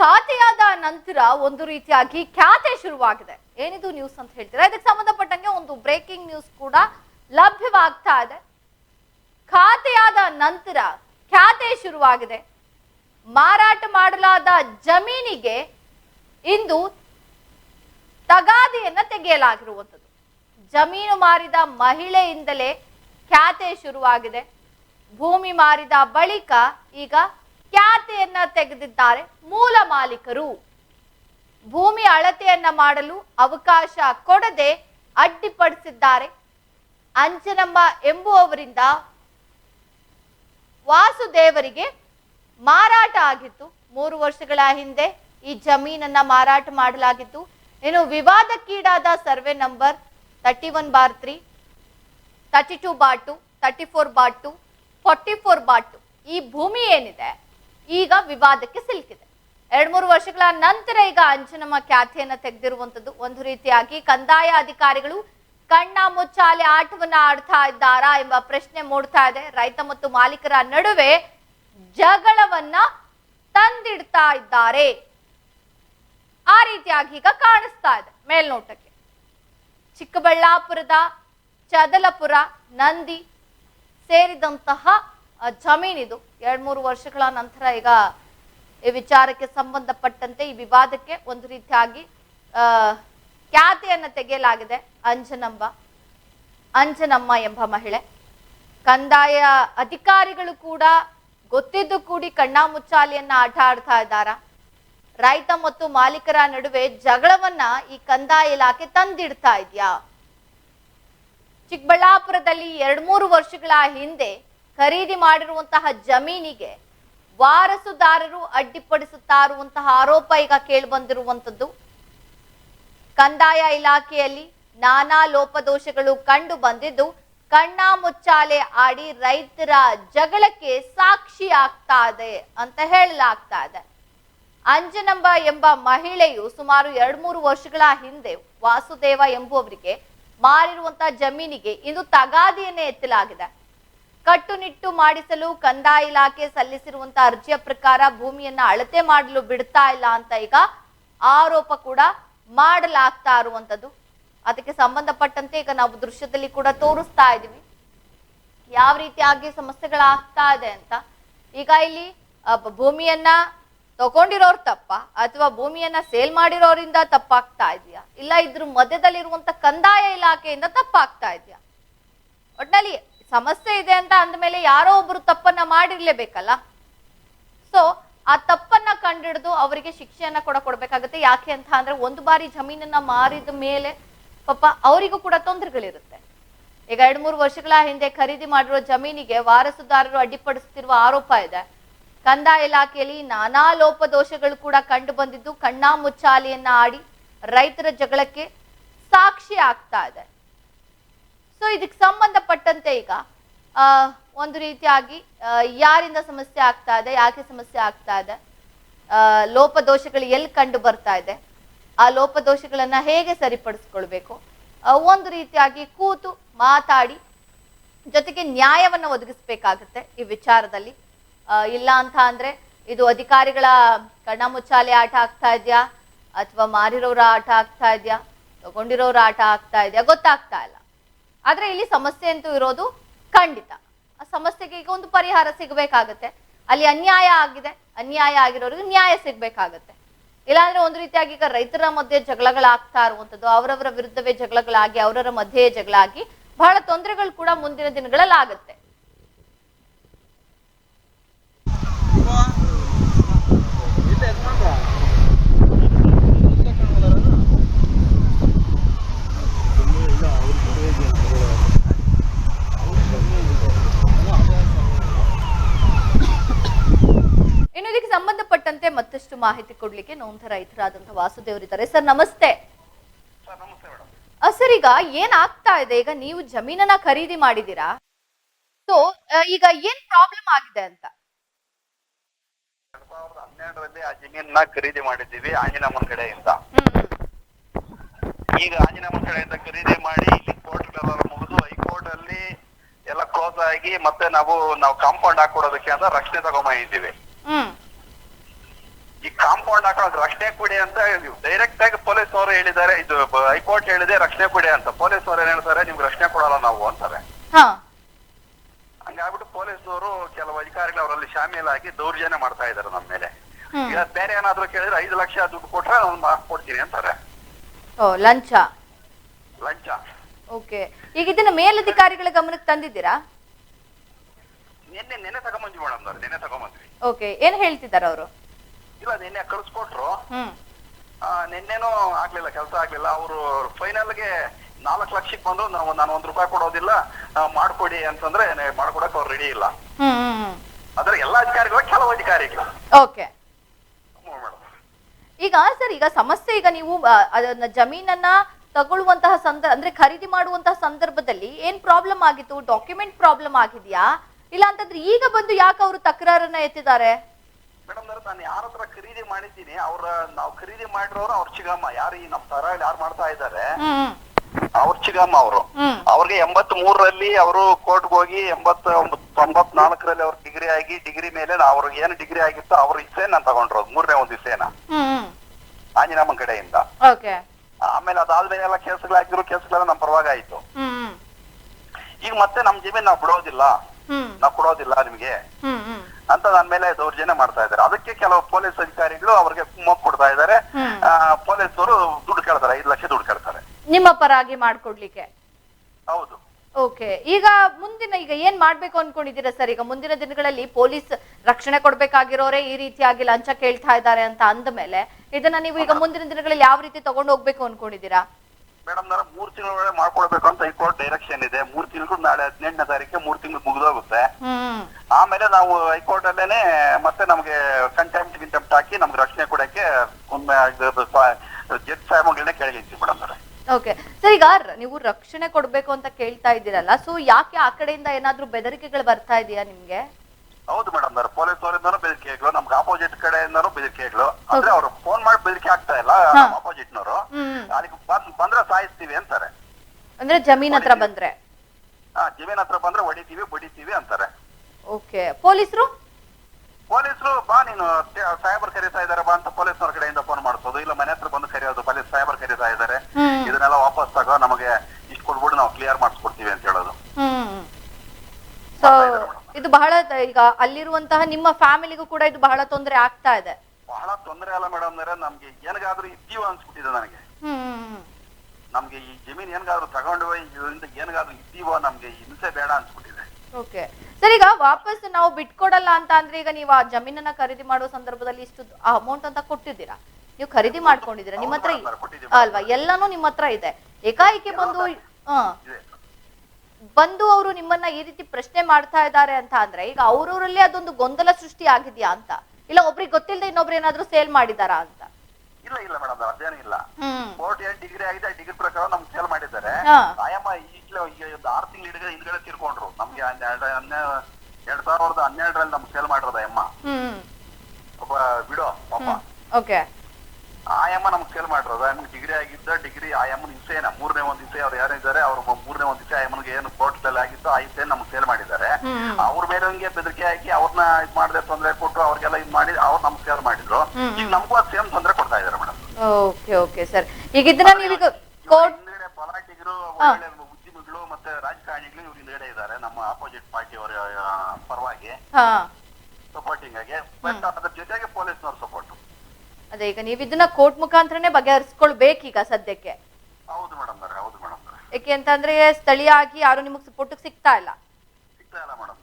ಖಾತೆಯಾದ ನಂತರ ಒಂದು ರೀತಿಯಾಗಿ ಖ್ಯಾತೆ ಶುರುವಾಗಿದೆ. ಏನಿದು ನ್ಯೂಸ್ ಅಂತ ಹೇಳ್ತೀರಾ? ಇದಕ್ಕೆ ಸಂಬಂಧಪಟ್ಟಂಗೆ ಒಂದು ಬ್ರೇಕಿಂಗ್ ನ್ಯೂಸ್ ಕೂಡ ಲಭ್ಯವಾಗ್ತಾ ಇದೆ. ಖಾತೆಯಾದ ನಂತರ ಖ್ಯಾತೆ ಶುರುವಾಗಿದೆ. ಮಾರಾಟ ಮಾಡಲಾದ ಜಮೀನಿಗೆ ಇಂದು ತಗಾದಿಯನ್ನ ತೆಗೆಯಲಾಗಿರುವಂಥದ್ದು. ಜಮೀನು ಮಾರಿದ ಮಹಿಳೆಯಿಂದಲೇ ಖ್ಯಾತೆ ಶುರುವಾಗಿದೆ. ಭೂಮಿ ಮಾರಿದ ಬಳಿಕ ಈಗ ಖ್ಯಾತೆಯನ್ನ ತೆಗೆದಿದ್ದಾರೆ ಮೂಲ ಮಾಲೀಕರು. ಭೂಮಿ ಅಳತೆಯನ್ನ ಮಾಡಲು ಅವಕಾಶ ಕೊಡದೆ ಅಡ್ಡಿಪಡಿಸಿದ್ದಾರೆ. ಅಂಜನಮ್ಮ ಎಂಬುವವರಿಂದ ವಾಸುದೇವರಿಗೆ ಮಾರಾಟ ಆಗಿತ್ತು. ಮೂರು ವರ್ಷಗಳ ಹಿಂದೆ ಈ ಜಮೀನನ್ನ ಮಾರಾಟ ಮಾಡಲಾಗಿತ್ತು. ಇನ್ನು ವಿವಾದಕ್ಕೀಡಾದ survey number thirty one bar three, thirty two bar two, thirty four bar two, forty four bar two ಈ ಭೂಮಿ ಏನಿದೆ? ಈಗ ವಿವಾದಕ್ಕೆ ಸಿಲುಕಿದೆ. ಎರಡ್ ಮೂರು ವರ್ಷಗಳ ನಂತರ ಈಗ ಅಂಜನಮ್ಮ ಖ್ಯಾತಿಯನ್ನ ತೆಗೆದಿರುವಂತದ್ದು ಒಂದು ರೀತಿಯಾಗಿ ಕಂದಾಯ ಅಧಿಕಾರಿಗಳು ಕಣ್ಣ ಮುಚ್ಚಾಲೆ ಆಟವನ್ನ ಆಡ್ತಾ ಇದ್ದಾರಾ ಎಂಬ ಪ್ರಶ್ನೆ ಮೂಡ್ತಾ ಇದೆ. ರೈತ ಮತ್ತು ಮಾಲೀಕರ ನಡುವೆ ಜಗಳವನ್ನ ತಂದಿಡ್ತಾ ಇದ್ದಾರೆ. ಆ ರೀತಿಯಾಗಿ ಈಗ ಕಾಣಿಸ್ತಾ ಇದೆ ಮೇಲ್ನೋಟಕ್ಕೆ. ಚಿಕ್ಕಬಳ್ಳಾಪುರದ ಚದಲಪುರ ನಂದಿ ಸೇರಿದಂತಹ ಜಮೀನಿದು. ಎರಡ್ ಮೂರು ವರ್ಷಗಳ ನಂತರ ಈಗ ಈ ವಿಚಾರಕ್ಕೆ ಸಂಬಂಧಪಟ್ಟಂತೆ ಈ ವಿವಾದಕ್ಕೆ ಒಂದು ರೀತಿಯಾಗಿ ಆ, ಖ್ಯಾತಿಯನ್ನ ತೆಗೆಯಲಾಗಿದೆ ಅಂಜನಂಬ ಅಂಜನಮ್ಮ ಎಂಬ ಮಹಿಳೆ. ಕಂದಾಯ ಅಧಿಕಾರಿಗಳು ಕೂಡ ಗೊತ್ತಿದ್ದು ಕೂಡಿ ಕಣ್ಣಾಮುಚ್ಚಾಲಿಯನ್ನ ಆಟ ಆಡ್ತಾ ಇದ್ದಾರ? ರೈತ ಮತ್ತು ಮಾಲೀಕರ ನಡುವೆ ಜಗಳವನ್ನ ಈ ಕಂದಾಯ ಇಲಾಖೆ ತಂದಿಡ್ತಾ ಇದೆಯಾ? ಚಿಕ್ಕಬಳ್ಳಾಪುರದಲ್ಲಿ ಎರಡ್ ಮೂರು ವರ್ಷಗಳ ಹಿಂದೆ ಖರೀದಿ ಮಾಡಿರುವಂತಹ ಜಮೀನಿಗೆ ವಾರಸುದಾರರು ಅಡ್ಡಿಪಡಿಸುತ್ತಾ ಇರುವಂತಹ ಆರೋಪ ಈಗ ಕೇಳಿ ಬಂದಿರುವಂತದ್ದು ಕಂದಾಯ ಇಲಾಖೆಯಲ್ಲಿ ನಾನಾ ಲೋಪದೋಷಗಳು ಕಂಡು ಬಂದಿದ್ದು, ಕಣ್ಣ ಮುಚ್ಚಾಲೆ ಆಡಿ ರೈತರ ಜಗಳಕ್ಕೆ ಸಾಕ್ಷಿ ಆಗ್ತಾ ಇದೆ ಅಂತ ಹೇಳಲಾಗ್ತಾ ಇದೆ. ಅಂಜನಂಬ ಎಂಬ ಮಹಿಳೆಯು ಸುಮಾರು ಎರಡ್ ಮೂರು ವರ್ಷಗಳ ಹಿಂದೆ ವಾಸುದೇವ ಎಂಬುವವರಿಗೆ ಮಾರಿರುವಂತಹ ಜಮೀನಿಗೆ ಇಂದು ತಗಾದಿಯನ್ನೇ ಎತ್ತಲಾಗಿದೆ. ಕಟ್ಟುನಿಟ್ಟು ಮಾಡಿಸಲು ಕಂದಾಯ ಇಲಾಖೆ ಸಲ್ಲಿಸಿರುವಂತಹ ಅರ್ಜಿಯ ಪ್ರಕಾರ ಭೂಮಿಯನ್ನ ಅಳತೆ ಮಾಡಲು ಬಿಡ್ತಾ ಇಲ್ಲ ಅಂತ ಈಗ ಆರೋಪ ಕೂಡ ಮಾಡಲಾಗ್ತಾ ಇರುವಂತದ್ದು. ಅದಕ್ಕೆ ಸಂಬಂಧಪಟ್ಟಂತೆ ಈಗ ನಾವು ದೃಶ್ಯದಲ್ಲಿ ಕೂಡ ತೋರಿಸ್ತಾ ಇದೀವಿ ಯಾವ ರೀತಿಯಾಗಿ ಸಮಸ್ಯೆಗಳಾಗ್ತಾ ಇದೆ ಅಂತ. ಈಗ ಇಲ್ಲಿ ಭೂಮಿಯನ್ನ ತಗೊಂಡಿರೋರ್ ತಪ್ಪ ಅಥವಾ ಭೂಮಿಯನ್ನ ಸೇಲ್ ಮಾಡಿರೋರಿಂದ ತಪ್ಪಾಗ್ತಾ ಇದೆಯಾ? ಇಲ್ಲ ಇದ್ರ ಮಧ್ಯದಲ್ಲಿರುವಂತ ಕಂದಾಯ ಇಲಾಖೆಯಿಂದ ತಪ್ಪಾಗ್ತಾ ಇದೆಯಾ? ಒಟ್ನಲ್ಲಿ ಸಮಸ್ಯೆ ಇದೆ ಅಂತ ಅಂದಮೇಲೆ ಯಾರೋ ಒಬ್ರು ತಪ್ಪನ್ನ ಮಾಡಿರ್ಲೇಬೇಕಲ್ಲ? ಸೊ ಆ ತಪ್ಪನ್ನ ಕಂಡಿಡಿದು ಅವರಿಗೆ ಶಿಕ್ಷೆಯನ್ನ ಕೂಡ ಕೊಡಬೇಕಾಗುತ್ತೆ. ಯಾಕೆ ಅಂತ ಅಂದ್ರೆ ಒಂದು ಬಾರಿ ಜಮೀನನ್ನ ಮಾರಿದ ಮೇಲೆ ಪಾಪ ಅವರಿಗೂ ಕೂಡ ತೊಂದರೆಗಳಿರುತ್ತೆ. ಈಗ ಎರಡ್ ಮೂರು ವರ್ಷಗಳ ಹಿಂದೆ ಖರೀದಿ ಮಾಡಿರೋ ಜಮೀನಿಗೆ ವಾರಸುದಾರರು ಅಡ್ಡಿಪಡಿಸುತ್ತಿರುವ ಆರೋಪ ಇದೆ. ಕಂದಾಯ ಇಲಾಖೆಯಲ್ಲಿ ನಾನಾ ಲೋಪದೋಷಗಳು ಕೂಡ ಕಂಡು ಬಂದಿದ್ದು ಕಣ್ಣಾ ಮುಚ್ಚಾಲೆಯನ್ನ ಆಡಿ ರೈತರ ಜಗಳಕ್ಕೆ ಸಾಕ್ಷಿ ಆಗ್ತಾ ಇದೆ. ಸೊ ಇದಕ್ಕೆ ಸಂಬಂಧಪಟ್ಟಂತೆ ಈಗ ಒಂದು ರೀತಿಯಾಗಿ ಯಾರಿಂದ ಸಮಸ್ಯೆ ಆಗ್ತಾ ಇದೆ, ಯಾಕೆ ಸಮಸ್ಯೆ ಆಗ್ತಾ ಇದೆ ಲೋಪದೋಷಗಳು ಎಲ್ಲಿ ಕಂಡು ಬರ್ತಾ ಇದೆ, ಆ ಲೋಪದೋಷಗಳನ್ನ ಹೇಗೆ ಸರಿಪಡಿಸ್ಕೊಳ್ಬೇಕು ಒಂದು ರೀತಿಯಾಗಿ ಕೂತು ಮಾತಾಡಿ, ಜೊತೆಗೆ ನ್ಯಾಯವನ್ನ ಒದಗಿಸ್ಬೇಕಾಗತ್ತೆ ಈ ವಿಚಾರದಲ್ಲಿ. ಇಲ್ಲ ಅಂತ ಅಂದ್ರೆ, ಇದು ಅಧಿಕಾರಿಗಳ ಕಣ್ಣಾಮುಚ್ಚಾಲೆ ಆಟ ಆಗ್ತಾ ಇದೆಯಾ, ಅಥವಾ ಮಾರಿರೋರ ಆಟ ಆಗ್ತಾ ಇದೆಯಾ, ತಗೊಂಡಿರೋರ ಆಟ ಆಗ್ತಾ ಇದೆಯಾ, ಗೊತ್ತಾಗ್ತಾ ಇಲ್ಲ. ಆದ್ರೆ ಇಲ್ಲಿ ಸಮಸ್ಯೆ ಅಂತೂ ಇರೋದು ಖಂಡಿತ. ಆ ಸಮಸ್ಯೆಗೆ ಈಗ ಒಂದು ಪರಿಹಾರ ಸಿಗಬೇಕಾಗತ್ತೆ. ಅಲ್ಲಿ ಅನ್ಯಾಯ ಆಗಿದೆ, ಅನ್ಯಾಯ ಆಗಿರೋರಿಗೆ ನ್ಯಾಯ ಸಿಗ್ಬೇಕಾಗತ್ತೆ. ಇಲ್ಲಾಂದ್ರೆ ಒಂದು ರೀತಿಯಾಗಿ ಈಗ ರೈತರ ಮಧ್ಯೆ ಜಗಳಗಳಾಗ್ತಾ ಇರುವಂತದ್ದು ಅವರವರ ವಿರುದ್ಧವೇ ಜಗಳಗಳಾಗಿ, ಅವರವರ ಮಧ್ಯೆ ಜಗಳಾಗಿ ಬಹಳ ತೊಂದರೆಗಳು ಕೂಡ ಮುಂದಿನ ದಿನಗಳಲ್ಲಿ ಆಗುತ್ತೆ. ಇನ್ನು ಇದಕ್ಕೆ ಸಂಬಂಧಪಟ್ಟಂತೆ ಮತ್ತಷ್ಟು ಮಾಹಿತಿ ಕೊಡ್ಲಿಕ್ಕೆ ನೊಂದ ರೈತರಾದಂತಹ ವಾಸುದೇವರಿದ್ದಾರೆ ಸರ್ ನಮಸ್ತೆ. ಸರ್ ಈಗ ಏನಾಗ್ತಾ ಇದೆ? ಈಗ ನೀವು ಜಮೀನನ್ನ ಖರೀದಿ ಮಾಡಿದೀರಾ ಸೊ ಈಗ ಏನ್ ಪ್ರಾಬ್ಲಮ್ ಆಗಿದೆ ಅಂತ? ಎರಡ್ ಸಾವಿರದ ಹನ್ನೆರಡರಲ್ಲಿ ಆ ಜಮೀನನ್ನ ಖರೀದಿ ಮಾಡಿದ್ದೀವಿ ಆಂಜನಮ್ಮನ ಕಡೆಯಿಂದ. ಈಗ ಆಂಜನಮ್ಮನ ಕಡೆಯಿಂದ ಖರೀದಿ ಮಾಡಿ ಇಲ್ಲಿ ಕೋರ್ಟ್ ಮುಗಿದು ಹೈಕೋರ್ಟ್ ಅಲ್ಲಿ ಎಲ್ಲ ಕ್ಲೋಸ್ ಆಗಿ ಮತ್ತೆ ನಾವು ನಾವು ಕಾಂಪೌಂಡ್ ಹಾಕೊಡೋದಕ್ಕೆ ಅಂತ ರಕ್ಷಣೆ ತಗೊಂಬಂದಿದ್ದೀವಿ. ಹ್ಮ್ ಈ ಕಾಂಪೌಂಡ್ ಹಾಕೋದು ರಕ್ಷಣೆ ಕೊಡಿ ಅಂತ ಡೈರೆಕ್ಟ್ ಆಗಿ ಪೊಲೀಸ್ ಅವರು ಹೇಳಿದ್ದಾರೆ ಇದು ಹೈಕೋರ್ಟ್ ಹೇಳಿದೆ ರಕ್ಷಣೆ ಕೊಡಿ ಅಂತ. ಪೊಲೀಸ್ ಅವ್ರು ಏನ್ ಹೇಳ್ತಾರೆ ನಿಮ್ಗೆ ರಕ್ಷಣೆ ಕೊಡಲ್ಲ ನಾವು ಅಂತಾರೆ. ಹಂಗಾಗ್ಬಿಟ್ಟು ಪೊಲೀಸ್ನವರು ಕೆಲವು ಅಧಿಕಾರಿಗಳು ಅವರಲ್ಲಿ ಶಾಮೀಲಾಗಿ ದೌರ್ಜನ್ಯ ಮಾಡ್ತಾ ಇದಾರೆ ನಮ್ಮ ಮೇಲೆ. ಈಗ ಬೇರೆ ಏನಾದ್ರು ಕೇಳಿದ್ರೆ ಐದು ಲಕ್ಷ ದುಡ್ಡು ಕೊಟ್ರೆ ನಾನು ಮಾಡ್ಕೊಡ್ತೀನಿ ಅಂತಾರೆ. ಓ ಲಂಚ? ಲಂಚ. ಓಕೆ. ಈಗ ಇದನ್ನ ಮೇಲಧಿಕಾರಿಗಳ ಗಮನಕ್ಕೆ ತಂದಿದ್ದೀರಾ? ನಿನ್ನೆ ನೆನೆ ತಗೊಂಬಂದ್ವಿ ಮೇಡಮ್ ನೆನೆ ತಗೊಂಬಂದ್ವಿ. ಓಕೆ ಏನ್ ಹೇಳ್ತಿದ್ದಾರೆ ಅವರು? ಇಲ್ಲ ನಿನ್ನೆ ಕಳ್ಸ್ಕೊಟ್ರು ಹ್ಮ್. ಆ, ನಿನ್ನೆನೂ ಆಗ್ಲಿಲ್ಲ ಕೆಲಸ ಆಗ್ಲಿಲ್ಲ. ಅವರು ಫೈನಲ್ಗೆ ನಾಲ್ಕು ಲಕ್ಷಕ್ಕೆ ಬಂದು ನಾವು ನಾನು ಒಂದ್ ರೂಪಾಯಿ ಕೊಡೋದಿಲ್ಲ ಆ, ಮಾಡ್ಕೊಡಿ ಅಂತಂದ್ರೆ ನೆ- ಮಾಡ್ಕೊಡಕ್ ಅವ್ರು ರೆಡಿ ಇಲ್ಲ. ಹ್ಮ್ ಹ್ಮ್ ಹ್ಮ್. ಅದ್ರ ಎಲ್ಲಾ ಅಧಿಕಾರಿಗಳು ಕೆಲವು ಅಧಿಕಾರಿಗಳು. ಓಕೆ ಮೇಡಮ್ ಈಗ ಸರ್ ಈಗ ಸಮಸ್ಯೆ ಈಗ ನೀವು ಆ, ಅದನ್ನ ಜಮೀನನ್ನ ತಗೊಳ್ಳುವಂತಹ ಸಂದ ಅಂದ್ರೆ ಖರೀದಿ ಮಾಡುವಂತಹ ಸಂದರ್ಭದಲ್ಲಿ ಏನ್ ಪ್ರಾಬ್ಲಮ್ ಆಗಿತ್ತು? ಡಾಕ್ಯುಮೆಂಟ್ ಪ್ರಾಬ್ಲಮ್ ಆಗಿದ್ಯಾ? ಇಲ್ಲ ಅಂತಂದ್ರೆ ಈಗ ಬಂದು ಯಾಕೆ ಅವರು ತಕರಾರನ್ನ ಎತ್ತಿದ್ದಾರೆ? ಮೇಡಮ್ ನಾನು ಯಾರ ಹತ್ರ ಖರೀದಿ ಮಾಡಿದ್ದೀನಿ ಅವ್ರ ನಾವು ಖರೀದಿ ಮಾಡಿರೋರು ಅವ್ರ ಚಿಗಮ್ಮ. ಯಾರು ಈ ನಮ್ ತರ ಯಾರು ಮಾಡ್ತಾ ಇದ್ದಾರೆ? ಅವ್ರ ಚಿಗಮ್ಮ ಅವರು. ಅವ್ರಿಗೆ ಎಂಬತ್ ಮೂರರಲ್ಲಿ ಅವರು ಕೋರ್ಟ್ಗೆ ಹೋಗಿ ಎಂಬತ್ ತೊಂಬತ್ ನಾಲ್ಕರಲ್ಲಿ ಅವ್ರ ಡಿಗ್ರಿ ಆಗಿ ಡಿಗ್ರಿ ಮೇಲೆ ಅವ್ರಿಗೆ ಏನು ಡಿಗ್ರಿ ಆಗಿತ್ತು ಅವ್ರ ಇಸೆನ ತಗೊಂಡ್ರೋದು ಮೂರನೇ ಒಂದು ಇಸೆನ. ಆಂಜನಮ್ಮ ಕಡೆಯಿಂದ. ಆಮೇಲೆ ಅದಾದ್ಮೇಲೆ ಎಲ್ಲ ಕೇಸ್ಗಳಾಗಿರೋ ಕೇಸ್ಗಳೆಲ್ಲ ನಮ್ ಪರವಾಗಿ ಆಯ್ತು. ಈಗ ಮತ್ತೆ ನಮ್ ಜಮೀನ್ ನಾವು ಬಿಡೋದಿಲ್ಲ. ನಾವು ಕೊಡೋದಿಲ್ಲ ನಿಮ್ಗೆ. ಅಂತ ನನ್ ಮೇಲೆ ದೌರ್ಜನ್ಯ ಮಾಡ್ತಾ ಇದ್ದಾರೆ. ಅದಕ್ಕೆ ಕೆಲವು ಪೊಲೀಸ್ ಅಧಿಕಾರಿಗಳು ಅವ್ರಿಗೆ ಮೊಕ್ ಕೊಡ್ತಾ ಇದ್ದಾರೆ. ಪೊಲೀಸ್ ಅವರು ದುಡ್ಡು ಕೇಳ್ತಾರೆ ಐದು ಲಕ್ಷ ದುಡ್ಡು ಕೇಳ್ತಾರೆ. ನಿಮ್ಮ ಪರಾಗಿ ಮಾಡ್ಕೊಡ್ಲಿಕ್ಕೆ? ಹೌದು. ಓಕೆ. ಈಗ ಮುಂದಿನ ಈಗ ಏನ್ ಮಾಡ್ಬೇಕು ಅನ್ಕೊಂಡಿದ್ದೀರಾ ಸರ್? ಈಗ ಮುಂದಿನ ದಿನಗಳಲ್ಲಿ ಪೊಲೀಸ್ ರಕ್ಷಣೆ ಕೊಡ್ಬೇಕಾಗಿರೋರೇ ಈ ರೀತಿಯಾಗಿ ಲಂಚ ಕೇಳ್ತಾ ಇದ್ದಾರೆ ಅಂತ ಅಂದ ಮೇಲೆ ಇದನ್ನ ನೀವು ಈಗ ಮುಂದಿನ ದಿನಗಳಲ್ಲಿ ಯಾವ ರೀತಿ ತಗೊಂಡು ಹೋಗ್ಬೇಕು ಅನ್ಕೊಂಡಿದ್ದೀರಾ? ಮೇಡಮ್ ನಾನು ಮೂರ್ ತಿಂಗಳೊಳಗೆ ಮಾಡ್ಕೊಡ್ಬೇಕು ಅಂತ ಹೈಕೋರ್ಟ್ ಡೈರೆಕ್ಷನ್ ಇದೆ. ಮೂರ್ ತಿಂಗಳು ನಾಳೆ ಹದಿನೆಂಟನೇ ತಾರೀಕು ಮೂರ್ ತಿಂಗಳು ಮುಗಿದೋಗುತ್ತೆ. ಆಮೇಲೆ ನಾವು ಹೈಕೋರ್ಟ್ ಅಲ್ಲೇನೆ ಮತ್ತೆ ನಮ್ಗೆ ಕಂಟೆಂಪ್ಟ್ ಗಿಂಟೆಂಪ್ಟ್ ಹಾಕಿ ನಮ್ಗೆ ರಕ್ಷಣೆ ಕೊಡಕ್ಕೆ ಜಡ್ಜ್ ಸಾಹೇಬ್ಗಳನ್ನೇ ಕೇಳಿದ್ವಿ ಮೇಡಮ್ ಅವರೇ. ಓಕೆ ಸರ್ ಈಗ ನೀವು ರಕ್ಷಣೆ ಕೊಡ್ಬೇಕು ಅಂತ ಕೇಳ್ತಾ ಇದ್ದೀರಲ್ಲ ಸೊ ಯಾಕೆ ಆ ಕಡೆಯಿಂದ ಏನಾದ್ರೂ ಬೆದರಿಕೆಗಳು ಬರ್ತಾ ಇದೆಯಾ ನಿಮ್ಗೆ? ಹೌದು ಮೇಡಮ್ ಅವ್ರ ಪೊಲೀಸ್ ಅವರಿಂದನೂ ಬೆದರಿಕೆಗಳು ನಮ್ಗೆ ಆಪೋಸಿಟ್ ಕಡೆಯಿಂದನೂ ಬೆದರಿಕೆಗಳು ಅಂದ್ರೆ ಅವ್ರು ಫೋನ್ ಮಾಡಿ ಬೆದರಿಕೆ ಆಗ್ತಾ ಇಲ್ಲ ಆಪೋಸಿಟ್ ನವರು. ಅದಕ್ಕೆ ಬಂದ್ರೆ ಸಾಯಿಸ್ತೀವಿ ಅಂತಾರೆ. ಅಂದ್ರೆ ಜಮೀನ್ ಹತ್ರ ಬಂದ್ರೆ? ಹಾ ಜಮೀನ್ ಹತ್ರ ಬಂದ್ರೆ ಹೊಡಿತೀವಿ ಬಡಿತೀವಿ ಅಂತಾರೆ. ಓಕೆ. ಪೊಲೀಸರು? ಪೊಲೀಸರು ಬಾ ನೀನು ಸೈಬರ್ ಕರೀತಾ ಇದಾರೆ ಬಾ ಅಂತ ಪೊಲೀಸ್ನವ್ರ ಕಡೆಯಿಂದ ಫೋನ್ ಮಾಡಿಸೋದು. ಇಲ್ಲ ಮನೆ ಹತ್ರ ಬಂದು ಕರೆಯೋದು ಪೊಲೀಸ್ ಸೈಬರ್ ಕರೀತಾ ಇದಾರೆ. ಇದನ್ನೆಲ್ಲ ವಾಪಸ್ ತಗೋ ನಮಗೆ ಇಷ್ಟು ಕೊಡ್ಬಿಟ್ಟು ನಾವು ಕ್ಲಿಯರ್ ಮಾಡಿಸ್ಕೊಡ್ತೀವಿ ಅಂತ ಹೇಳೋದು ಹ್ಮ್ ಸೊ ಇದು ಬಹಳ ಈಗ ಅಲ್ಲಿರುವಂತಹ ನಿಮ್ಮ ಫ್ಯಾಮಿಲಿಗೂ ಕೂಡ ಇದು ಬಹಳ ತೊಂದರೆ ಆಗ್ತಾ ಇದೆ. ಬಹಳ ತೊಂದರೆ ಅಲ್ಲ ಮೇಡಮ್ ನಮ್ಗೆ ಏನಾದ್ರೂ ಇದ್ದೀವ ಅನ್ಸ್ಬಿಟ್ಟಿದೆ ನನಗೆ. ನಮ್ಗೆ ಈ ಜಮೀನ್ ಏನಾಗಾದ್ರೂ ತಗೊಂಡು ಇದರಿಂದ ಏನಾಗಾದ್ರೂ ಇದ್ದೀವೋ ನಮ್ಗೆ ಹಿಂಸೆ ಬೇಡ ಅನ್ಸ್ಬಿಟ್ಟಿದೆ. ಓಕೆ. ಸರ್ ಈಗ ವಾಪಸ್ ನಾವು ಬಿಟ್ಕೊಡಲ್ಲ ಅಂತ ಅಂದ್ರೆ ಈಗ ನೀವು ಆ ಜಮೀನನ್ನ ಖರೀದಿ ಮಾಡೋ ಸಂದರ್ಭದಲ್ಲಿ ಇಷ್ಟು ಅಮೌಂಟ್ ಅಂತ ಕೊಟ್ಟಿದ್ದೀರಾ? ನೀವು ಖರೀದಿ ಮಾಡ್ಕೊಂಡಿದ್ದೀರಾ? ನಿಮ್ಮ ಹತ್ರ. ಅಲ್ವಾ? ಎಲ್ಲಾನು ನಿಮ್ಮ ಹತ್ರ ಇದೆ. ಏಕಾಏಕಿ ಬಂದು ಹ. ಬಂದು ಅವರು ನಿಮ್ಮನ್ನ ಈ ರೀತಿ ಪ್ರಶ್ನೆ ಮಾಡ್ತಾ ಇದ್ದಾರೆ ಅಂತ ಅಂದ್ರೆ ಈಗ ಅವ್ರವ್ರಲ್ಲೇ ಅದೊಂದು ಗೊಂದಲ ಸೃಷ್ಟಿ ಆಗಿದ್ಯಾ ಅಂತ? ಇಲ್ಲ ಒಬ್ರಿಗೆ ಗೊತ್ತಿಲ್ಲದೆ ಇನ್ನೊಬ್ರು ಏನಾದ್ರೂ ಸೇಲ್ ಮಾಡಿದಾರಾ ಅಂತ? ಇಲ್ಲ ಇಲ್ಲ ಮೇಡಮ್ ಅದೇನೂ ಇಲ್ಲ. ಹ್ಮ್. ಕೋರ್ಟ್ ಏನ್ ಡಿಗ್ರಿ ಆಗಿದೆ ಡಿಗ್ರಿ ಪ್ರಕಾರ ನಮ್ಗೆ ಸೇಲ್ ಮಾಡಿದ್ದಾರೆ. ಆಯಮ್ಮ ಈಗಲೇ ಈಗ ಒಂದು ಆರು ತಿಂಗಳು ಹಿಡಿದ ಹಿಂದ್ಗಡೆ ತಿರ್ಕೊಂಡ್ರು. ನಮ್ಗೆ ಹನ್ನೆರಡು ಹನ್ನೆರಡು ಎರಡ್ ಸಾವಿರದ ಹನ್ನೆರಡರಲ್ಲಿ ನಮ್ಗೆ ಸೇಲ್ ಮಾಡಿರೋದ ಅಮ್ಮ. ಒಬ್ಬ ಬಿಡೋ ಪಾಪ. ಓಕೆ ಆಯಮ್ಮ ನಮ್ಗೆ ಸೇಲ್ ಮಾಡಿರೋದು ಆಯಮ್ಮನ್ ಡಿಗ್ರಿ ಆಗಿದ್ದ ಡಿಗ್ರಿ ಆಯಮ್ಮನ ಇಸೆನ ಮೂರನೇ ಒಂದ್ ಇಸೆ ಅವ್ರು ಯಾರಿದ್ದಾರೆ ಅವ್ರ ಮೂರನೇ ಒಂದ್ ಇಸೆ ಆಯಮ್ಮನಿಗೆ ಏನು ಕೋರ್ಟ್ ದಲ್ಲಿ ಆಗಿತ್ತು ಆ ಇಸೆ ನಮ್ಗೆ ಸೇಲ್ ಮಾಡಿದ್ದಾರೆ. ಅವ್ರ ಮೇಲೆ ಹಂಗೆ ಬೆದರಿಕೆ ಹಾಕಿ ಅವ್ರನ್ನ ಇದ್ ಮಾಡದೆ ತೊಂದರೆ ಕೊಟ್ಟು ಅವ್ರಿಗೆಲ್ಲ ಇದ್ ಮಾಡಿ ಅವ್ರು ನಮ್ಗೆ ಸೇಲ್ ಮಾಡಿದ್ರು. ಈಗ ನಮಗೂ ಅದು ಸೇಮ್ ತೊಂದರೆ ಕೊಡ್ತಾ ಇದಾರೆ ಮೇಡಮ್. Okay okay sir. ಈಗ ಇದನ್ನ ನೀವೀಗ ಕೋರ್ಟ್ ಹಿಂದ್ಗಡೆ ಪೊಲಾಟಿಗರು. ಒಳ್ಳೆ ಉದ್ಯಮಿಗಳು ಮತ್ತೆ ರಾಜಕಾರಣಿಗಳು ಇವ್ರ ಹಿಂದ್ಗಡೆ ಇದ್ದಾರೆ ನಮ್ಮ ಆಪೋಸಿಟ್ ಪಾರ್ಟಿ ಅವರ ಪರವಾಗಿ. ಸಪೋರ್ಟಿಂಗ್ ಆಗಿ. ಬಟ್ ಅದ್ರ ಜೊತೆಗೆ ಪೊಲೀಸ್ನವ್ರು ಸಪೋರ್ಟ್ ಅದೇ ಈಗ ನೀವು ಇದನ್ನ ಕೋರ್ಟ್ ಮುಖಾಂತರನೇ ಬಗೆಹರಿಸ್ಕೊಳ್ಬೇಕೀಗ ಸದ್ಯಕ್ಕೆ. ಹೌದು ಮೇಡಮ್ ಹೌದು ಮೇಡಮ್ ಅಂತಂದ್ರೆ ಸ್ಥಳೀಯ ಆಗಿ ಯಾರು ನಿಮಗೆ ಸಪೋರ್ಟ್ ಸಿಗ್ತಾ ಇಲ್ಲ. ಸಿಗ್ತಾ ಇಲ್ಲ ಮೇಡಮ್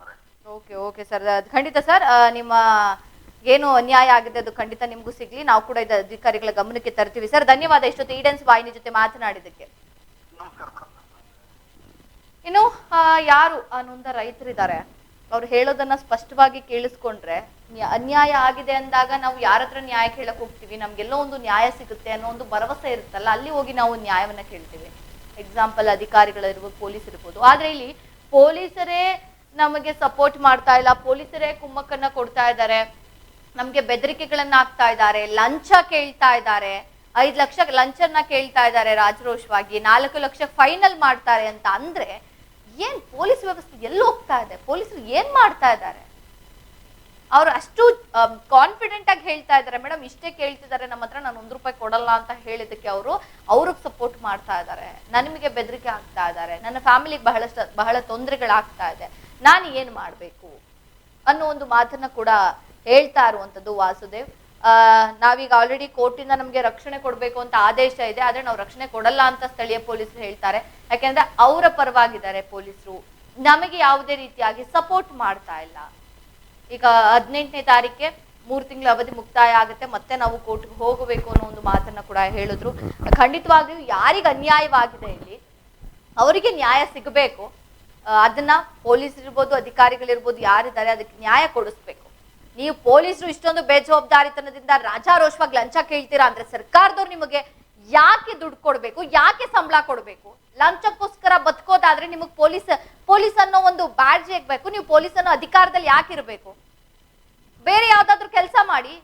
ಓಕೆ ಓಕೆ ಸರ್. ಖಂಡಿತ ಸರ್ ನಿಮ್ಮ ಏನು ಅನ್ಯಾಯ ಆಗಿದೆ ಅದು ಖಂಡಿತ ನಿಮಗೂ ಸಿಗ್ಲಿ. ನಾವು ಕೂಡ ಇದು ಅಧಿಕಾರಿಗಳ ಗಮನಕ್ಕೆ ತರ್ತೀವಿ. ಸರ್ ಧನ್ಯವಾದ ಇಷ್ಟೊತ್ತು ಈಡೆನ್ಸ್ ವಾಹಿನಿ ಜೊತೆ ಮಾತನಾಡಿದಕ್ಕೆ ಇನ್ನು ಯಾರು ಅನ್ನೊಂದ ನೊಂದ ರೈತರಿದ್ದಾರೆ? ಅವ್ರು ಹೇಳೋದನ್ನ ಸ್ಪಷ್ಟವಾಗಿ ಕೇಳಿಸ್ಕೊಂಡ್ರೆ ಅನ್ಯಾಯ ಆಗಿದೆ ಅಂದಾಗ ನಾವು ಯಾರ ಹತ್ರ ನ್ಯಾಯ ಕೇಳಕ್ ಹೋಗ್ತೀವಿ? ನಮ್ಗೆಲ್ಲೋ ಒಂದು ನ್ಯಾಯ ಸಿಗುತ್ತೆ ಅನ್ನೋ ಒಂದು ಭರವಸೆ ಇರುತ್ತಲ್ಲ, ಅಲ್ಲಿ ಹೋಗಿ ನಾವು ನ್ಯಾಯವನ್ನ ಕೇಳ್ತೀವಿ. ಎಕ್ಸಾಂಪಲ್ ಅಧಿಕಾರಿಗಳಿರ್ಬೋದು, ಪೊಲೀಸ್ ಇರ್ಬೋದು. ಆದ್ರೆ ಇಲ್ಲಿ ಪೊಲೀಸರೇ ನಮಗೆ ಸಪೋರ್ಟ್ ಮಾಡ್ತಾ ಇಲ್ಲ, ಪೊಲೀಸರೇ ಕುಮ್ಮಕ್ಕನ್ನ ಕೊಡ್ತಾ ಇದ್ದಾರೆ, ನಮ್ಗೆ ಬೆದರಿಕೆಗಳನ್ನ ಹಾಕ್ತಾ ಇದ್ದಾರೆ, ಲಂಚ ಕೇಳ್ತಾ ಇದ್ದಾರೆ, ಐದ್ ಲಕ್ಷ ಲಂಚನ್ನ ಕೇಳ್ತಾ ಇದ್ದಾರೆ ರಾಜರೋಷವಾಗಿ ನಾಲ್ಕು ಲಕ್ಷ ಫೈನಲ್ ಮಾಡ್ತಾರೆ ಅಂತ ಅಂದ್ರೆ ಏನ್ ಪೊಲೀಸ್ ವ್ಯವಸ್ಥೆ ಎಲ್ಲಿ ಹೋಗ್ತಾ ಇದೆ? ಪೊಲೀಸರು ಏನ್ ಮಾಡ್ತಾ ಇದ್ದಾರೆ? ಅವ್ರು ಅಷ್ಟು ಕಾನ್ಫಿಡೆಂಟ್ ಆಗಿ ಹೇಳ್ತಾ ಇದ್ದಾರೆ. ಮೇಡಮ್, ಇಷ್ಟೇ ಕೇಳ್ತಿದ್ದಾರೆ, ನಮ್ಮ ಹತ್ರ ನಾನು ಒಂದ್ ರೂಪಾಯಿ ಕೊಡಲ್ಲ ಅಂತ ಹೇಳಿದಕ್ಕೆ ಅವರು ಅವ್ರಿಗೆ ಸಪೋರ್ಟ್ ಮಾಡ್ತಾ ಇದ್ದಾರೆ. ನನಗೆ ಬೆದರಿಕೆ ಆಗ್ತಾ ಇದ್ದಾರೆ. ನನ್ನ ಫ್ಯಾಮಿಲಿಗೆ ಬಹಳಷ್ಟು, ಬಹಳ ತೊಂದರೆಗಳಾಗ್ತಾ ಇದೆ. ನಾನು ಏನ್ ಮಾಡಬೇಕು? ಅನ್ನೋ ಒಂದು ಮಾತನ್ನ ಕೂಡ ಹೇಳ್ತಾ ಇರುವಂತದ್ದು ವಾಸುದೇವ್. ನಾವೀಗ ಆಲ್ರೆಡಿ ಕೋರ್ಟಿಂದ ನಮಗೆ ರಕ್ಷಣೆ ಕೊಡಬೇಕು ಅಂತ ಆದೇಶ ಇದೆ, ಆದ್ರೆ ನಾವು ರಕ್ಷಣೆ ಕೊಡಲ್ಲ ಅಂತ ಸ್ಥಳೀಯ ಪೊಲೀಸರು ಹೇಳ್ತಾರೆ. ಯಾಕೆಂದ್ರೆ ಅವರ ಪರವಾಗಿದ್ದಾರೆ ಪೊಲೀಸರು. ನಮಗೆ ಯಾವುದೇ ರೀತಿಯಾಗಿ ಸಪೋರ್ಟ್ ಮಾಡ್ತಾ ಇಲ್ಲ. ಈಗ ಹದಿನೆಂಟನೇ ತಾರೀಕೆ ಮೂರು ತಿಂಗಳ ಅವಧಿ ಮುಕ್ತಾಯ ಆಗುತ್ತೆ, ಮತ್ತೆ ನಾವು ಕೋರ್ಟ್ಗೆ ಹೋಗಬೇಕು ಅನ್ನೋ ಒಂದು ಮಾತನ್ನ ಕೂಡ ಹೇಳಿದ್ರು. ಖಂಡಿತವಾಗಿಯೂ ಯಾರಿಗೆ ಅನ್ಯಾಯವಾಗಿದೆ ಇಲ್ಲಿ, ಅವರಿಗೆ ನ್ಯಾಯ ಸಿಗಬೇಕು. ಅದನ್ನ ಪೊಲೀಸ್ ಇರ್ಬೋದು, ಅಧಿಕಾರಿಗಳಿರ್ಬೋದು, ಯಾರಿದ್ದಾರೆ, ಅದಕ್ಕೆ ನ್ಯಾಯ ಕೊಡಿಸ್ಬೇಕು. ನೀವು ಪೊಲೀಸರು ಇಷ್ಟೊಂದು ಬೇಜವಾಬ್ದಾರಿತನದಿಂದ ರಾಜಾರೋಷವಾಗಿ ಲಂಚ ಕೇಳ್ತೀರಾ ಅಂದ್ರೆ ಸರ್ಕಾರದವ್ರು ನಿಮಗೆ ಯಾಕೆ ದುಡ್ಡು ಕೊಡ್ಬೇಕು, ಯಾಕೆ ಸಂಬಳ ಕೊಡ್ಬೇಕು? ಲಂಚಕ್ಕೋಸ್ಕರ ಬದುಕೋದಾದ್ರೆ ನಿಮಗೆ ಪೊಲೀಸ್ ಪೊಲೀಸ್ ಅನ್ನೋ ಒಂದು ಬ್ಯಾಡ್ಜ್ ಹೇಗ್ಬೇಕು ನೀವು ಪೊಲೀಸ್ ಅನ್ನೋ ಅಧಿಕಾರದಲ್ಲಿ ಯಾಕೆ ಇರಬೇಕು ಬೇರೆ ಯಾವ್ದಾದ್ರು ಕೆಲಸ ಮಾಡಿ,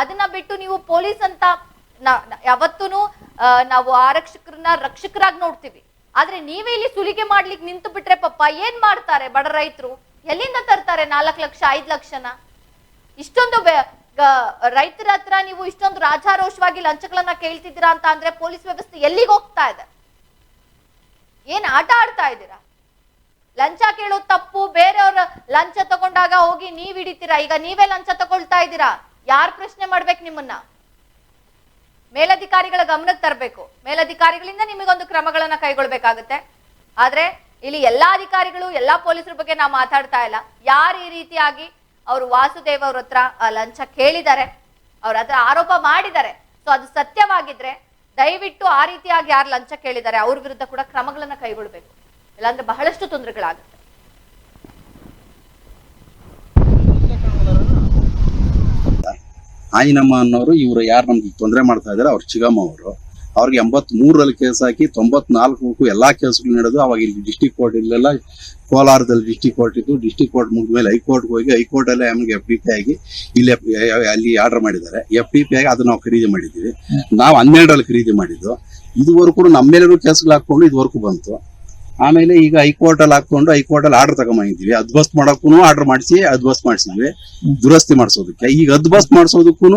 ಅದನ್ನ ಬಿಟ್ಟು ನೀವು ಪೊಲೀಸ್ ಅಂತ ಯಾವತ್ತೂ ನಾವು ಆರಕ್ಷಕರನ್ನ ರಕ್ಷಕರಾಗಿ ನೋಡ್ತೀವಿ. ಆದ್ರೆ ನೀವೇ ಇಲ್ಲಿ ಸುಲಿಗೆ ಮಾಡ್ಲಿಕ್ಕೆ ನಿಂತು ಬಿಟ್ರೆ ಪಪ್ಪ, ಏನ್ ಮಾಡ್ತಾರೆ ಬಡ ರೈತರು? ಎಲ್ಲಿಂದ ತರ್ತಾರೆ ನಾಲ್ಕು ಲಕ್ಷ, ಐದು ಲಕ್ಷನ? ಇಷ್ಟೊಂದು ರೈತರ ಹತ್ರ ನೀವು ಇಷ್ಟೊಂದು ರಾಜಾರೋಷವಾಗಿ ಲಂಚಗಳನ್ನ ಕೇಳ್ತಿದ್ದೀರಾ ಅಂತ ಅಂದ್ರೆ ಪೊಲೀಸ್ ವ್ಯವಸ್ಥೆ ಎಲ್ಲಿಗೆ ಹೋಗ್ತಾ ಇದೆ? ಏನ್ ಆಟ ಆಡ್ತಾ ಇದ್ದೀರಾ? ಲಂಚ ಕೇಳೋ ತಪ್ಪು, ಬೇರೆಯವ್ರ ಲಂಚ ತಗೊಂಡಾಗ ಹೋಗಿ ನೀವ್ ಹಿಡಿತೀರಾ? ಈಗ ನೀವೇ ಲಂಚ ತಗೊಳ್ತಾ ಇದ್ದೀರಾ? ಯಾರ್ ಪ್ರಶ್ನೆ ಮಾಡ್ಬೇಕು ನಿಮ್ಮನ್ನ? ಮೇಲಧಿಕಾರಿಗಳ ಗಮನಕ್ಕೆ ತರಬೇಕು. ಮೇಲಧಿಕಾರಿಗಳಿಂದ ನಿಮಗೊಂದು ಕ್ರಮಗಳನ್ನ ಕೈಗೊಳ್ಬೇಕಾಗುತ್ತೆ. ಆದ್ರೆ ಇಲ್ಲಿ ಎಲ್ಲಾ ಅಧಿಕಾರಿಗಳು, ಎಲ್ಲಾ ಪೊಲೀಸರ ಬಗ್ಗೆ ನಾವು ಮಾತಾಡ್ತಾ ಇಲ್ಲ. ಯಾರು ಈ ರೀತಿಯಾಗಿ ಅವರು ವಾಸುದೇವ್ ಅವ್ರ ಹತ್ರ ಲಂಚ ಕೇಳಿದ್ದಾರೆ. ಅವ್ರ ಹತ್ರ ಆರೋಪ ಮಾಡಿದ್ದಾರೆ. ಸೊ ಅದು ಸತ್ಯವಾಗಿದ್ರೆ ದಯವಿಟ್ಟು ಆ ರೀತಿಯಾಗಿ ಯಾರು ಲಂಚ ಕೇಳಿದ್ದಾರೆ, ಅವ್ರ ವಿರುದ್ಧ ಕೂಡ ಕ್ರಮಗಳನ್ನ ಕೈಗೊಳ್ಬೇಕು. ಇಲ್ಲಾಂದ್ರೆ ಬಹಳಷ್ಟು ತೊಂದರೆಗಳಾಗುತ್ತೆ. ಆಯಿನಮ್ಮ ಅನ್ನೋರು ಇವರು ಯಾರು ನಮ್ಗೆ ತೊಂದರೆ ಮಾಡ್ತಾ ಇದಾರೆ, ಅವ್ರು ಚಿಗಮ್ಮ ಅವರು. ಅವ್ರಿಗೆ ಎಂಬತ್ ಮೂರರಲ್ಲಿ ಕೇಸ್ ಹಾಕಿ ತೊಂಬತ್ನಾಲ್ಕು ಎಲ್ಲಾ ಕೇಸ್ಗಳು ನಡೆದು ಅವಾಗ ಇಲ್ಲಿ ಡಿಸ್ಟಿಕ್ ಕೋರ್ಟ್ ಇಲ್ಲೆಲ್ಲ ಕೋಲಾರದಲ್ಲಿ ಡಿಸ್ಟಿಕ್ ಕೋರ್ಟ್ ಇದ್ದು ಡಿಸ್ಟಿಕ್ ಕೋರ್ಟ್ ಮುಗಿದ ಮೇಲೆ ಹೈಕೋರ್ಟ್ಗೆ ಹೋಗಿ ಹೈಕೋರ್ಟ್ ಅಲ್ಲೇ ನಮ್ಗೆ ಎಫ್ ಡಿ ಪಿ ಆಗಿ ಇಲ್ಲಿ ಅಲ್ಲಿ ಆರ್ಡರ್ ಮಾಡಿದ್ದಾರೆ. ಎಫ್ ಡಿ ಪಿ ಆಗಿ ಅದನ್ನ ನಾವು ಖರೀದಿ ಮಾಡಿದ್ದೀವಿ. ನಾವು ಹನ್ನೆರಡರಲ್ಲಿ ಖರೀದಿ ಮಾಡಿದ್ದು. ಇದುವರೆಗೂ ನಮ್ಮ ಮೇಲೂ ಕೇಸ್ಗಳು ಹಾಕೊಂಡು ಇದುವರೆಗೂ ಬಂತು. ಆಮೇಲೆ ಈಗ ಹೈಕೋರ್ಟ್ ಅಲ್ಲಿ ಹಾಕೊಂಡು ಹೈಕೋರ್ಟ್ ಅಲ್ಲಿ ಆರ್ಡರ್ ತಗೊಂಬಂದಿದ್ವಿ ಅದ್ಬಸ್ ಮಾಡೋಕ್ಕೂ ಆರ್ಡರ್ ಮಾಡಿಸಿ ಅದ್ಬಸ್ ಮಾಡಿಸಿದ್ವಿ ದುರಸ್ತಿ ಮಾಡಿಸೋದಕ್ಕೆ. ಈಗ ಅದ್ಬಸ್ ಮಾಡಿಸೋದಕ್ಕೂ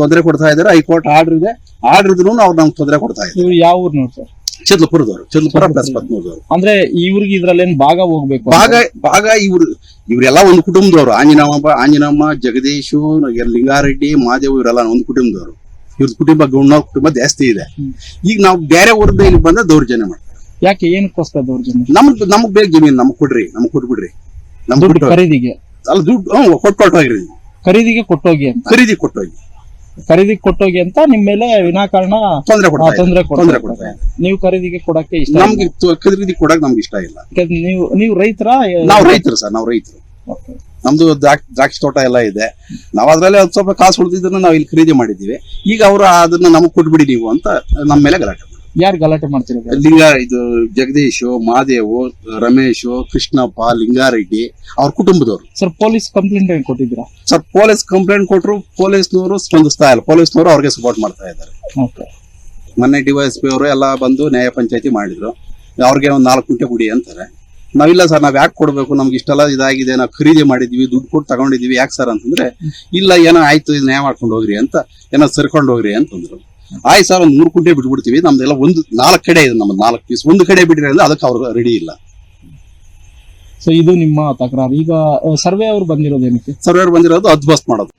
ತೊಂದರೆ ಕೊಡ್ತಾ ಇದಾರೆ ಹೈಕೋರ್ಟ್ ಆರ್ಡರ್ ಇದೆ. ಆರ್ಡರ್ ಇದ್ರು ಅವ್ರು ನಮ್ಗೆ ತೊಂದರೆ ಕೊಡ್ತಾ ಇದ್ದಾರೆ. ಯಾವ ಊರ್ ಸರ್? ಚಿದ್ಲಪುರದವರು ಚಿದ್ಲಪುರ ಪ್ಲಸ್ ಪತ್ಮೂರದವರು ಅಂದ್ರೆ ಇವ್ರಿಗೆ ಇದ್ರಲ್ಲೇನ್ ಭಾಗ ಹೋಗ್ಬೇಕು ಭಾಗ ಭಾಗ ಇವ್ರು ಇವರೆಲ್ಲ ಒಂದು ಕುಟುಂಬದವರು. ಆಂಜನಮ್ಮ ಆಂಜನಮ್ಮ ಜಗದೀಶು ಲಿಂಗಾರೆಡ್ಡಿ ಮಾದೇವ್ ಇವರೆಲ್ಲ ಒಂದು ಕುಟುಂಬದವರು. ಇವ್ರ ಕುಟುಂಬ ಗೌಣ ಕುಟುಂಬ ಜಾಸ್ತಿ ಇದೆ. ಈಗ ನಾವು ಬೇರೆ ಊರಿಂದ ಇಲ್ಲಿ ಬಂದ ದೌರ್ಜನ್ಯ ಮಾಡ್ತಾರೆ. ಯಾಕೆ ಏನಕ್ಕೋಸ್ಕರ ದೌರ್ಜನ್ಯ ನಮ್ಗ್ ನಮಗ್ ಬೇಕು ಜಮೀನು ನಮಗ್ ಕೊಡ್ರಿ ನಮಗ್ ಕೊಟ್ಬಿಡ್ರಿ. ನಮ್ಗ್ ದುಡ್ಡು ಕೊಟ್ಟು ಖರೀದಿಗೆ? ಅಲ್ಲ ದುಡ್ಡು ಹ್ಞೂ ಕೊಟ್ಟು ಕೊಟ್ಟೋಗ್ರಿ ಖರೀದಿಗೆ ಕೊಟ್ಟೋಗಿ ಅಂತ? ಖರೀದಿ ಕೊಟ್ಟೋಗಿ. ಖರೀದಿ ಕೊಟ್ಟೋಗಿ ಅಂತ ನಿಮ್ ಮೇಲೆ ವಿನಾಕಾರಣ ತೊಂದರೆ ಆ, ಕೊಡ್ತಾ ಇದ್ದಾರೆ. ತೊಂದ್ರೆ ಕೊಡ್ತಾ ಇದ್ದಾರೆ. ನೀವು ಖರೀದಿಗೆ ಕೊಡಕ್ಕೆ ಇಷ್ಟ ನಮ್ಗೆ ತು- ಖರೀದಿ ಕೊಡಕ್ ನಮ್ಗೆ ಇಷ್ಟ ಇಲ್ಲ. ನೀವು ನೀವು ರೈತರ ನಾವು ರೈತರು ಸರ್ ನಾವು ರೈತರು. ನಮ್ದು ದ್ರಾಕ್ಷಿ ದ್ರಾಕ್ಷಿ ತೋಟ ಎಲ್ಲ ಇದೆ. ನಾವ್ ಅದ್ರಲ್ಲಿ ಒಂದ್ ಸ್ವಲ್ಪ ಕಾಸು ಉಳಿದಿದ್ದನ್ನ ನಾವು ಇಲ್ಲಿ ಖರೀದಿ ಮಾಡಿದೀವಿ ಈಗ ಅವರು ಅದನ್ನ ನಮಗ್ ಕೊಟ್ಬಿಡಿ ನೀವು ಅಂತ ನಮ್ಮ ಮೇಲೆ ಗಲಾಟೆ. ಯಾರು ಗಲಾಟೆ ಮಾಡ್ತಿರೋದು? ಲಿಂಗ ಇದು ಜಗದೀಶು ಮಾದೇವು ರಮೇಶು ಕೃಷ್ಣಪ್ಪ ಲಿಂಗಾರೆಡ್ಡಿ ಅವ್ರ ಕುಟುಂಬದವರು. ಸರ್ ಪೊಲೀಸ್ ಕಂಪ್ಲೇಂಟ್ ಏನ್ ಕೊಟ್ಟಿದ್ದೀರಾ? ಸರ್ ಪೊಲೀಸ್ ಕಂಪ್ಲೇಂಟ್ ಕೊಟ್ಟರು ಪೊಲೀಸ್ನವರು ಸ್ಪಂದಿಸ್ತಾ ಇಲ್ಲ. ಪೊಲೀಸ್ನವರು ಅವ್ರಿಗೆ ಸಪೋರ್ಟ್ ಮಾಡ್ತಾ ಇದ್ದಾರೆ. ಓಕೆ ಮೊನ್ನೆ ಡಿವೈಎಸ್ಪಿ ಅವರು ಎಲ್ಲ ಬಂದು ನ್ಯಾಯ ಪಂಚಾಯತಿ ಮಾಡಿದ್ರು. ಅವ್ರಿಗೆ ಒಂದು ನಾಲ್ಕು ಗುಂಟೆ ಕುಡಿ ಅಂತಾರೆ. ನಾವಿಲ್ಲ ಸರ್ ನಾವ್ ಯಾಕೆ ಕೊಡ್ಬೇಕು? ನಮ್ಗೆ ಇಷ್ಟೆಲ್ಲ ಇದಾಗಿದೆ ನಾವು ಖರೀದಿ ಮಾಡಿದ್ವಿ ದುಡ್ಡು ಕೊಟ್ಟು ತಗೊಂಡಿದೀವಿ ಯಾಕೆ ಸರ್ ಅಂತಂದ್ರೆ ಇಲ್ಲ ಏನೋ ಆಯ್ತು ಇದು ನ್ಯಾಯ ಮಾಡ್ಕೊಂಡು ಹೋಗ್ರಿ ಅಂತ ಏನೋ ಸರ್ಕೊಂಡು ಹೋಗ್ರಿ ಅಂತಂದ್ರು. ಆಯ್ತು ಸರ್ ಒಂದು ಮೂರು ಕುಂಟೆ ಬಿಟ್ಬಿಡ್ತೀವಿ. ನಮ್ದೆಲ್ಲ ಒಂದು ನಾಲ್ಕು ಕಡೆ ಇದೆ ನಮ್ದು ನಾಲ್ಕು ಪೀಸ್ ಒಂದು ಕಡೆ ಬಿಡ್ರಿ ಅಂದ್ರೆ ಅದಕ್ಕೆ ಅವ್ರಿಗೆ ರೆಡಿ ಇಲ್ಲ. ಸೊ ಇದು ನಿಮ್ಮ ತಕರಾರು. ಈಗ ಸರ್ವೆ ಅವ್ರು ಸರ್ವೆ ಅವರು ಬಂದಿರೋದು ಅದ್ಬಸ್ತ್ ಮಾಡೋದು.